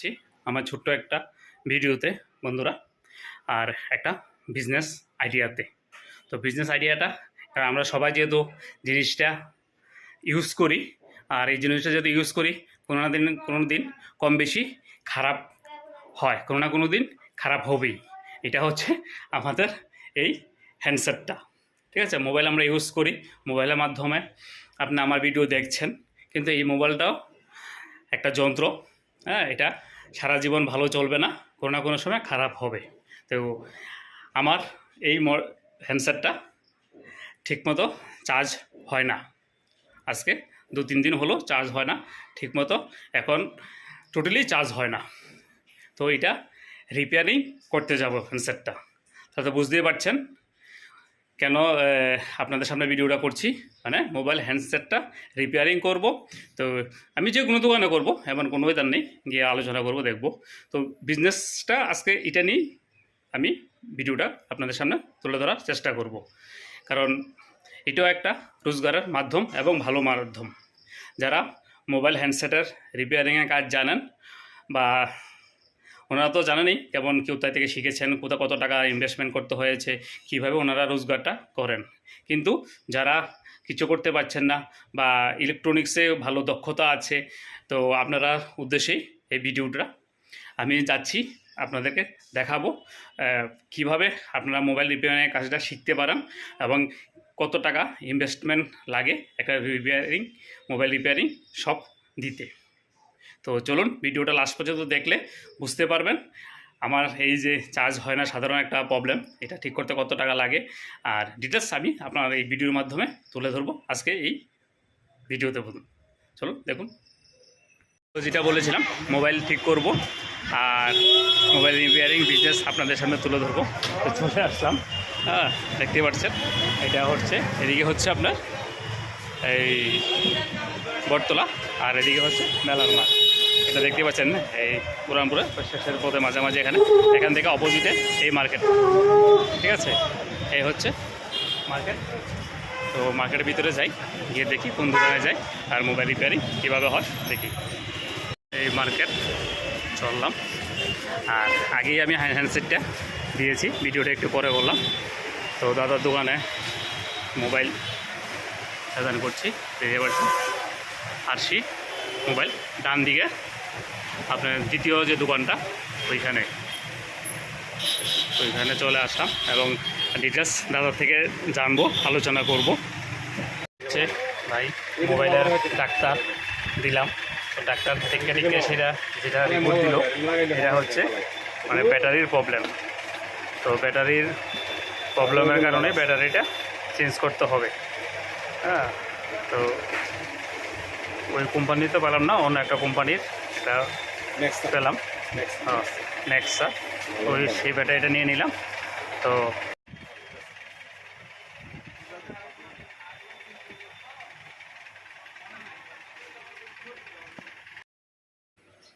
যাচ্ছি আমার ছোট্ট একটা ভিডিওতে, বন্ধুরা। আর একটা বিজনেস আইডিয়াতে তো বিজনেস আইডিয়াটা কারণ আমরা সবাই যেহেতু জিনিসটা ইউজ করি, আর এই জিনিসটা যদি ইউজ করি, কোনো না দিন, কোনো দিন কম বেশি খারাপ হয়, কোনো না কোনো দিন খারাপ হবেই। এটা হচ্ছে আমাদের এই হ্যান্ডসেটটা ঠিক আছে? মোবাইল আমরা ইউজ করি মোবাইলের মাধ্যমে আপনি আমার ভিডিও দেখছেন, কিন্তু এই মোবাইলটাও একটা যন্ত্র হ্যাঁ? এটা সারা জীবন ভালো চলবে না, কোনো না কোনো সময় খারাপ হবে। তো আমার এই হ্যান্ডসেটটা ঠিকমতো চার্জ হয় না। আজকে দু তিন দিন হলো চার্জ হয় না, ঠিকমতো এখন টোটালি চার্জ হয় না। তো এটা রিপেয়ারিং করতে যাব হ্যান্ডসেটটা তাতে বুঝতেই পারছেন কেন আপনাদের সামনে ভিডিওটা করছি? মানে মোবাইল হ্যান্ডসেটটা রিপেয়ারিং করব। তো আমি যে কোনো দোকানে করব, এমন কোনো বেদার নেই, গিয়ে আলোচনা করব, দেখব। তো বিজনেসটা আজকে এটা নিয়েই আমি ভিডিওটা আপনাদের সামনে তুলে ধরার চেষ্টা করব। কারণ এটাও একটা রোজগারের মাধ্যম এবং ভালো মাধ্যম। যারা মোবাইল হ্যান্ডসেটের রিপেয়ারিংয়ের কাজ জানেন বা ওনারা তো জানেনই কেমন কেউ তাই থেকে শিখেছেন কোথা কত টাকা ইনভেস্টমেন্ট করতে হয়েছে, কীভাবে ওনারা রোজগারটা করেন। কিন্তু যারা কিছু করতে পারছেন না বা ইলেকট্রনিক্সে ভালো দক্ষতা আছে, তো আপনারা উদ্দেশ্যেই এই ভিডিওটা আমি যাচ্ছি, আপনাদেরকে দেখাবো কীভাবে আপনারা মোবাইল রিপেয়ারিংয়ের কাজটা শিখতে পারেন এবং কত টাকা ইনভেস্টমেন্ট লাগে একটা রিপেয়ারিং মোবাইল রিপেয়ারিং সব দিতে। তো চলুন ভিডিওটা লাস্ট পর্যন্ত দেখলে বুঝতে পারবেন। আমার এই যে চার্জ হয় না, সাধারণ একটা প্রবলেম এটা ঠিক করতে কত টাকা লাগে? আর ডিটেলস আমি আপনার এই ভিডিওর মাধ্যমে তুলে ধরবো। আজকে এই ভিডিওতে বলুন। চলুন, দেখুন। তো যেটা বলেছিলাম মোবাইল ঠিক করব আর মোবাইল রিপেয়ারিং বিজনেস আপনাদের সামনে তুলে ধরবো। তো চলে আসলাম। হ্যাঁ দেখতে পাচ্ছেন, এটা হচ্ছে, এদিকে হচ্ছে আপনার এই বটতলা আর এদিকে হচ্ছে মেলার মাঠ। এটা দেখতে পাচ্ছেন, এই পুরানপুরে শেষের পথে মাঝামাঝি এখানে, এখান থেকে অপোজিটে এই মার্কেট ঠিক আছে? এই হচ্ছে মার্কেট তো মার্কেটের ভিতরে যাই, গিয়ে দেখি কোন দোকানে যাই, আর মোবাইল রিপেয়ারিং কীভাবে হয়, দেখি। এই মার্কেট চললাম। আর আগেই আমি হ্যান্ডসেটটা দিয়েছি, ভিডিওটা একটু পরে বললাম। তো দাদার দোকানে মোবাইল সাজান করছি দেখতে পাচ্ছি আরসি মোবাইল ডান দিকে আপনার দ্বিতীয় যে দোকানটা, ওইখানে। ওইখানে চলে আসলাম এবং ডিটেলস দাদার থেকে জানব, আলোচনা করব। হচ্ছে ভাই, মোবাইলের ডাক্তার দিলাম। তো ডাক্তার দেখে দেখে সেটা যেটা রিপোর্ট দিল এটা হচ্ছে মানে ব্যাটারির প্রবলেম তো ব্যাটারির প্রবলেমের কারণে ব্যাটারিটা চেঞ্জ করতে হবে। হ্যাঁ তো ওই কোম্পানিতে পেলাম না, অন্য একটা কোম্পানির এটা পেলাম। হ্যাঁ নেক্সা ওই সেই ব্যাটারিটা নিয়ে নিলাম। তো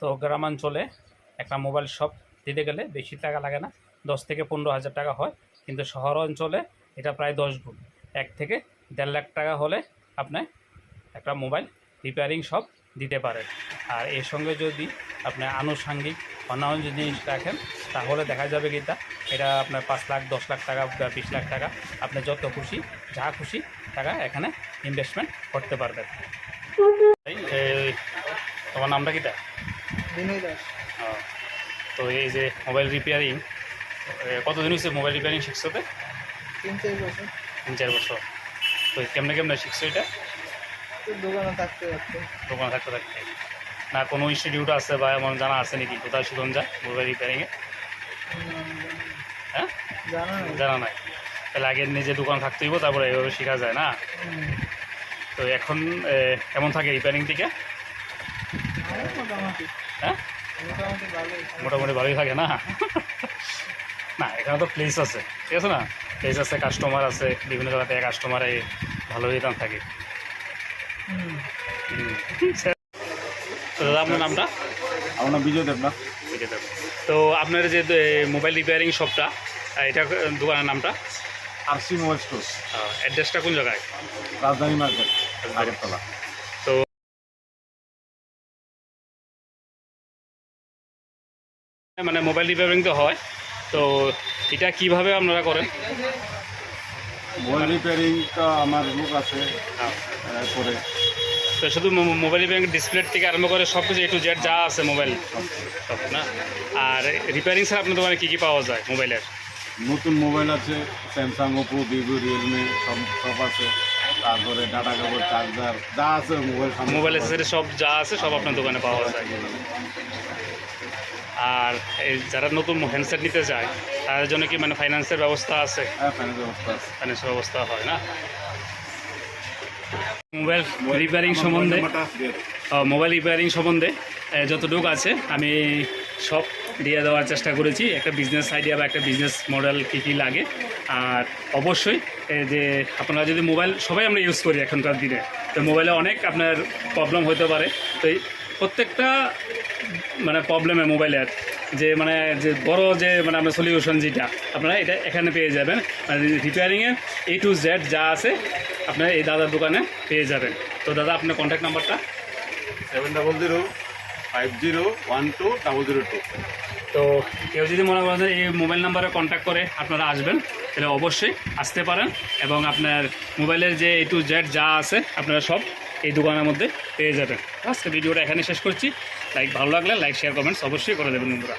তো গ্রামাঞ্চলে একটা মোবাইল শপ দিতে গেলে বেশি টাকা লাগে না। দশ থেকে পনেরো হাজার টাকা হয় কিন্তু শহর অঞ্চলে এটা প্রায় দশ গুণ। এক থেকে দেড় লাখ টাকা হলে আপনি একটা মোবাইল রিপেয়ারিং শপ দিতে পারেন। আর এর সঙ্গে যদি আপনি আনুষাঙ্গিক অন্যান্য জিনিস রাখেন তাহলে দেখা যাবে কি তা? এটা আপনার পাঁচ লাখ দশ লাখ টাকা বা বিশ লাখ টাকা আপনি যত খুশি যা খুশি টাকা এখানে ইনভেস্টমেন্ট করতে পারবেন। তোমার নামটা কিটা বিনয় দাস। তো এই যে মোবাইল রিপেয়ারিং কতদিন হয়েছে মোবাইল রিপেয়ারিং শিখছো তো? তিন চার বছর। তিন চার বছর। তো কেমনে কেমনে শিখছো এটা? দোকানে থাকতে থাকতে। দোকানে থাকতে থাকতে। না কোনো ইনস্টিটিউট আছে বা এমন জানা আছে নাকি? কোথায় শিখন যায়? মোবাইল রিপেয়ারিংয়ে হ্যাঁ? জানা নাই। জানা নাই। তাহলে আগে নিজে দোকান থাকতে হইব তারপরে এইভাবে শেখা যায় না? তো এখন কেমন থাকে রিপেয়ারিং থেকে মোটামুটি। হ্যাঁ? মোটামুটি ভালোই থাকে। না? না এখানে তো প্লেস আছে ঠিক আছে না? প্লেস আছে কাস্টমার আছে বিভিন্ন জায়গা থেকে কাস্টমার ভালোই দাম থাকে। দাদা আপনার নামটা? আমার নাম বিজয় দেবনা। বুঝে দেবো তো আপনার যে মোবাইল রিপেয়ারিং শপটা এটা দোকানের নামটা? আরসি মোবাইল স্টোর অ্যাড্রেসটা কোন জায়গায়? রাজধানী মার্কেট আগরতলা। তো মানে মোবাইল রিপেয়ারিং তো হয় তো এটা কীভাবে আপনারা করেন? মোবাইল রিপেয়ারিংটা আমার লোক আছে হ্যাঁ। করে। তো শুধু মোবাইল রিপেয়ারিং ডিসপ্লে থেকে আরম্ভ করে সব কিছু এ টু জেড যা আছে মোবাইল সব না? আর রিপেয়ারিং ছাড়া আপনার দোকানে কী কী পাওয়া যায় মোবাইলের নতুন মোবাইল আছে স্যামসাং ওপো ভিভো রিয়েলমি সব সব আছে। তারপরে ডাটা কেবল চার্জার যা আছে মোবাইল মোবাইল অ্যাসেসরি সব যা আছে সব আপনার দোকানে পাওয়া যায়। আর এই যারা নতুন হ্যান্ডসেট নিতে চায় তাদের জন্য কি মানে ফাইন্যান্সের ব্যবস্থা আছে? হ্যাঁ ফাইন্যান্স ব্যবস্থা আছে। ফাইন্যান্সের ব্যবস্থা হয় না? মোবাইল রিপেয়ারিং সম্বন্ধে মোবাইল রিপেয়ারিং সম্বন্ধে যতটুকু আছে, আমি সব দিয়ে দেওয়ার চেষ্টা করেছি। একটা বিজনেস আইডিয়া বা একটা বিজনেস মডেল কী কী লাগে। আর অবশ্যই যে আপনারা যদি মোবাইল সবাই আমরা ইউজ করি এখনকার দিনে, তো মোবাইলে অনেক আপনার প্রবলেম হতে পারে। তো প্রত্যেকটা মানে প্রবলেমে মোবাইলের যে মানে যে বড় যে মানে আপনার সলিউশন যেটা আপনারা এটা এখানে পেয়ে যাবেন। মানে রিপেয়ারিংয়ে এ টু জেড যা আছে আপনারা এই দাদার দোকানে পেয়ে যাবেন। তো দাদা আপনার কন্ট্যাক্ট নাম্বারটা seven double zero five zero one two double zero two তো কেউ যদি মনে করেন এই মোবাইল নাম্বারে কন্ট্যাক্ট করে আপনারা আসবেন তাহলে অবশ্যই আসতে পারেন এবং আপনার মোবাইলের যে এ টু জেড যা আছে আপনারা সব এই দোকানের মধ্যে পেয়ে যাবেন। আজকে ভিডিওটা এখানে শেষ করছি। লাইক ভালো লাগলে লাইক শেয়ার কমেন্টস অবশ্যই করে দেবেন বন্ধুরা।